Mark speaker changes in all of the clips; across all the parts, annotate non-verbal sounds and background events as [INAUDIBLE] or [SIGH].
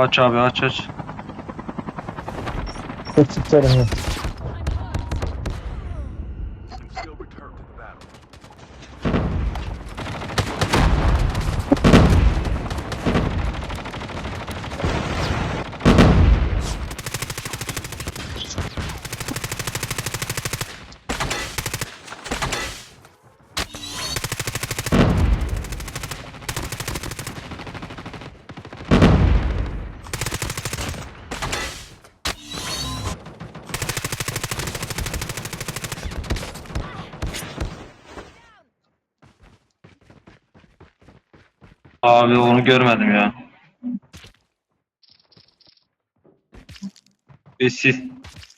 Speaker 1: Aç abi aç aç.
Speaker 2: Çok sıklarım
Speaker 1: Abi onu görmedim ya. E siz.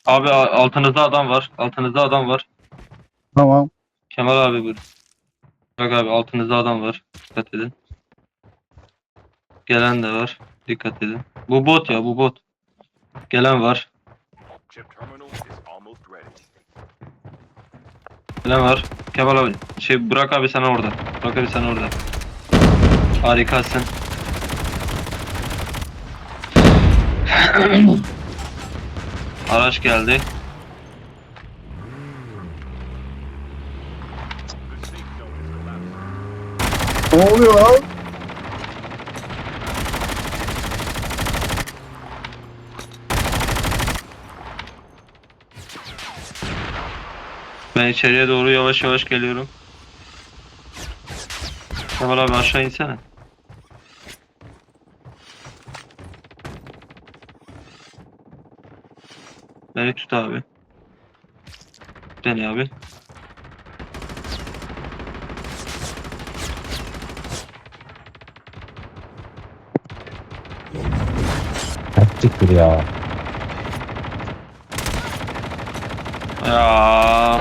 Speaker 1: Abi a- altınızda adam var. Altınızda adam var.
Speaker 2: Tamam.
Speaker 1: Kemal abi buyur. Bak abi altınızda adam var. Dikkat edin. Gelen de var. Dikkat edin. Bu bot ya bu bot. Gelen var.
Speaker 3: Chip terminal is almost ready.
Speaker 1: Gelen var. Kemal abi. Şey bırak abi sen orada. Bırak abi sen orada. Harikasın. Araç geldi.
Speaker 2: Ne oluyor lan?
Speaker 1: Ben içeriye doğru yavaş yavaş geliyorum. Kemal abi aşağı insene. Beni tut abi. Beni abi.
Speaker 2: Siktir ya.
Speaker 1: Ya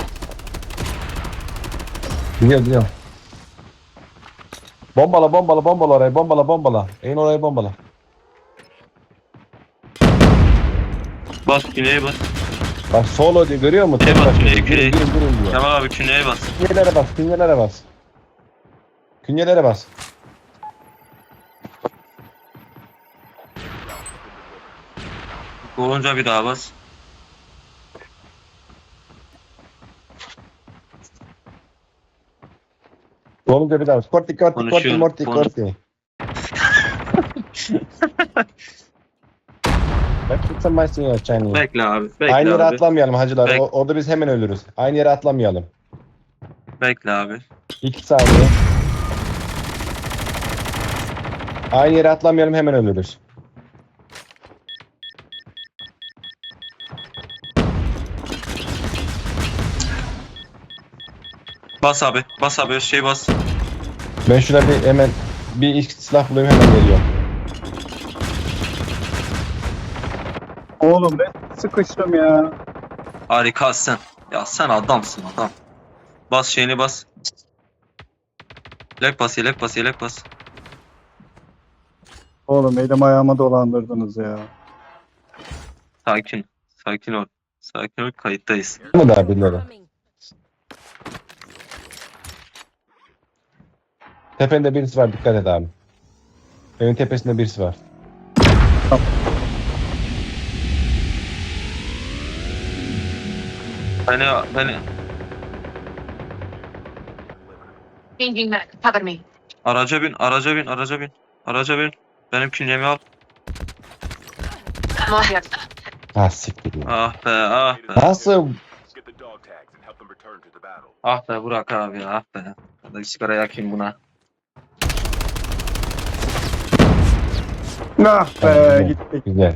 Speaker 2: Biliyorum biliyorum. Bombala bombala bombala orayı bombala bombala. En orayı bombala.
Speaker 1: Bas güneye bas.
Speaker 2: Bak solo diyor görüyor musun?
Speaker 1: Güneye bas güneye güneye.
Speaker 2: Girin girin diyor.
Speaker 1: Kemal abi güneye bas.
Speaker 2: Künyelere bas künyelere bas. Künyelere bas.
Speaker 1: Olunca bir daha bas.
Speaker 2: Olunca bir daha bas. Korti korti korti
Speaker 1: konuş-
Speaker 2: korti. [LAUGHS] Tutsan ya Chinese.
Speaker 1: Bekle abi. Bekle
Speaker 2: Aynı yere
Speaker 1: abi.
Speaker 2: atlamayalım hacılar.
Speaker 1: Bek-
Speaker 2: O- orada biz hemen ölürüz. Aynı yere atlamayalım.
Speaker 1: Bekle abi.
Speaker 2: 2 saniye. Aynı yere atlamayalım hemen ölürüz.
Speaker 1: Bas abi. Bas abi. Şey bas.
Speaker 2: Ben şuna bir hemen bir ilk silah bulayım hemen geliyorum.
Speaker 4: Oğlum ben sıkıştım ya.
Speaker 1: Harikasın. Ya sen adamsın adam. Bas şeyini bas. Yelek bas, yelek bas, yelek bas.
Speaker 4: Oğlum elim ayağıma dolandırdınız ya.
Speaker 1: Sakin. Sakin ol. Sakin ol. Kayıttayız.
Speaker 2: Bu da birileri. Tepende birisi var dikkat et abi. Evin tepesinde birisi var.
Speaker 1: Beni, beni
Speaker 5: Changing mag. Cover me.
Speaker 1: araca bin, araca bin, araca bin. Araca bin. Benim künyemi al.
Speaker 5: All here.
Speaker 2: Ha siktir ya.
Speaker 1: Ah be, ah be.
Speaker 2: Nasıl?
Speaker 3: Get the dog tags and help them return to the battle.
Speaker 1: Ah be Burak abi, ah be. Hadi bir sigara yakayım buna.
Speaker 4: Ah be
Speaker 2: Güzel.
Speaker 4: gittik.
Speaker 2: Güzel.